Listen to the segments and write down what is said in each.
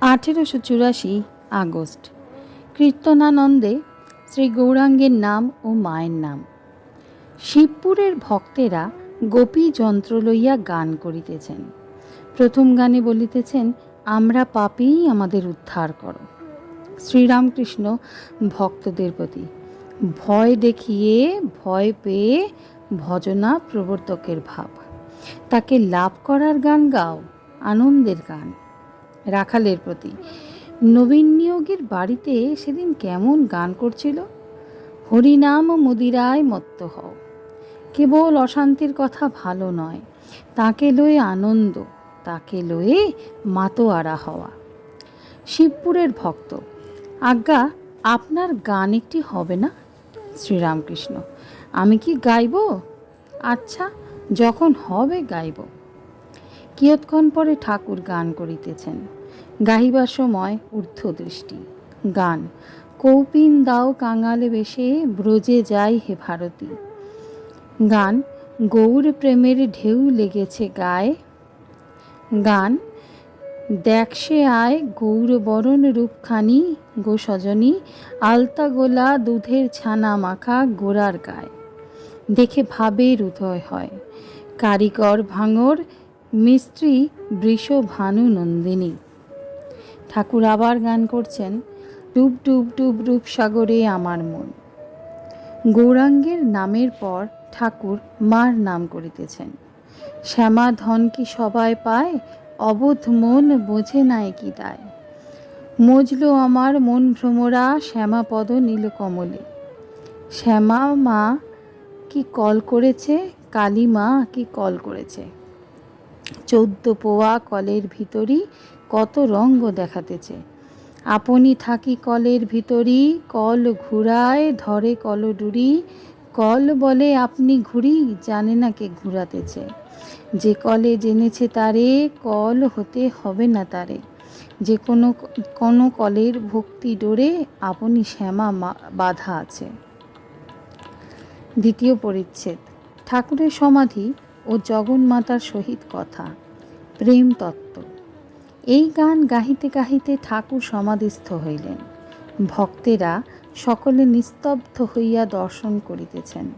আঠেরোশো চুরাশি আগস্ট। কীর্তনানন্দে শ্রী গৌরাঙ্গের নাম ও মায়ের নাম। শিবপুরের ভক্তেরা গোপী যন্ত্র লইয়া গান করিতেছেন। প্রথম গানে বলিতেছেন, আমরা পাপেই আমাদের উদ্ধার করো। শ্রীরামকৃষ্ণ ভক্তদের প্রতি, ভয় দেখিয়ে, ভয় পেয়ে ভজনা প্রবর্তকের ভাব। তাকে লাভ করার গান গাও, আনন্দের গান। রাখালের প্রতি। নবীন নিয়োগের বাড়িতে সেদিন কেমন গান করছিল? হরিনাম মুদিরায় মত্ত হও। কেবল অশান্তির কথা ভালো নয়, তাকে লয়ে আনন্দ, তাকে লয়ে মাতোয়ারা হওয়া। শিবপুরের ভক্ত, আজ্ঞা, আপনার গান একটি হবে না? শ্রীরামকৃষ্ণ, আমি কি গাইব? আচ্ছা যখন হবে গাইব। কিয়ৎক্ষণ পরে ঠাকুর গান করিতেছেন। গাহিবার সময় ঊর্ধ্বদৃষ্টি। গান, কৌপিন দাও কাঙালে বেশে, ব্রজে যাই হে ভারতী। গান, গৌর প্রেমের ঢেউ লেগেছে গায়ে। গান দেখসে আয় গৌর বরণ রূপখানি, গো সজনী, আলতা গোলা দুধের ছানা মাখা গোড়ার গায়ে। দেখে ভাবের উদয় হয় কারিকর ভাঙর, মিস্ত্রি বৃষ ভানু নন্দিনী ঠাকুর আবার গান করছেন, ডুব ডুব ডুব রূপ সাগরে আমার মন। গৌরাঙ্গের নামের পর ঠাকুর মার নাম করিতেছেন। শ্যামা ধন কি সবাই পায়, অবোধ মন বোঝে নাই কি দায়। মজলো আমার মন ভ্রমরা শ্যামাপদ নীলকমলে শ্যামা মা কি কল করেছে, কালী মা কি কল করেছে। চৌদ্দ পোয়া কলের ভিতরই কত রঙ্গ দেখাতেছে। আপনি থাকি কলের ভিতরই কল ঘুরায়, ধরে কল ডুরি। কল বলে আপনি ঘুরি, জানে না কে ঘুরাতেছে। যে কলে জেনেছে তারে, কল হতে হবে না তারে। যে কোনো কোনো কলের ভক্তি ডোরে আপনি শ্যামা বাধা আছে। দ্বিতীয় পরিচ্ছেদ, ঠাকুরের সমাধি ও জগন্মাতার সহিত কথা। প্রেম তত্ত্ব। এই গান গাহিতে গাহিতে ঠাকুর সমাধিস্থ হইলেন। ভক্তেরা সকলে নিস্তব্ধ হইয়া দর্শন করিতেছেন।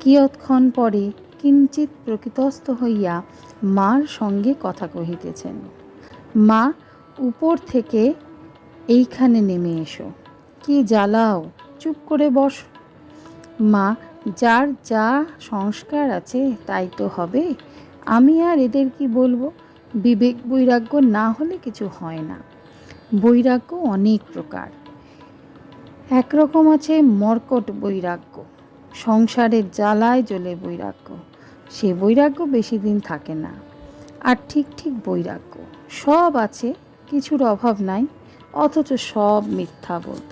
কিয়ৎক্ষণ পরে কিঞ্চিত প্রকৃতস্থ হইয়া মার সঙ্গে কথা কহিতেছেন, মা, উপর থেকে এইখানে নেমে এসো। কি জ্বালাও? চুপ করে বস। মা, যার যা সংস্কার আছে তাই তো হবে। আমি আর এদের কি বলব? বিবেক বৈরাগ্য না হলে কিছু হয় না। বৈরাগ্য অনেক প্রকার। একরকম আছে মর্কট বৈরাগ্য। সংসারের জ্বালায় জ্বলে বৈরাগ্য। সে বৈরাগ্য বেশি দিন থাকে না। আর ঠিক ঠিক বৈরাগ্য। সব আছে, কিছুর অভাব নাই, অথচ সব মিথ্যাবোধ।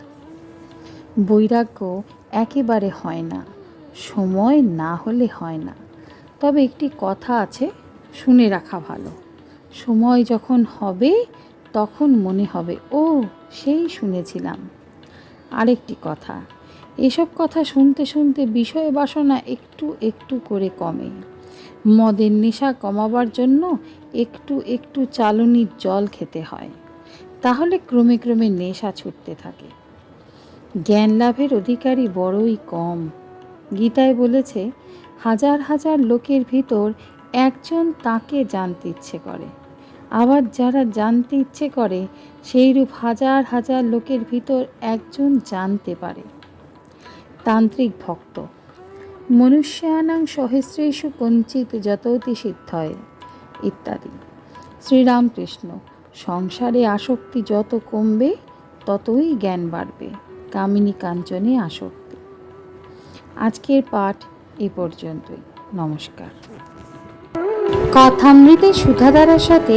বৈরাগ্য একেবারে হয় না। সময় না হলে হয় না। তবে একটি কথা আছে, শুনে রাখা ভালো। সময় যখন হবে, তখন মনে হবে, ও, সেই শুনেছিলাম। আরেকটি কথা, এসব কথা শুনতে শুনতে বিষয় বাসনা একটু একটু করে কমে। মদের নেশা কমাবার জন্য একটু একটু চালনির জল খেতে হয়, তাহলে ক্রমে ক্রমে নেশা ছুটতে থাকে। জ্ঞান লাভের অধিকারী বড়ই কম। গীতায় বলেছে, হাজার হাজার লোকের ভিতর একজন তাকে জানতে ইচ্ছে করে। আবার যারা জানতে ইচ্ছে করে, সেইরূপ হাজার হাজার লোকের ভিতর একজন জানতে পারে। তান্ত্রিক ভক্ত, মনুষ্যানাং সহস্রেষু কঞ্চিত যততি সিদ্ধয়, ইত্যাদি। শ্রীরামকৃষ্ণ, সংসারে আসক্তি যত কমবে, ততই জ্ঞান বাড়বে। কামিনী কাঞ্চনে আসক্তি। আজকের পাঠ এ পর্যন্তই। নমস্কার। কথামৃতে সুধাধারার সাথে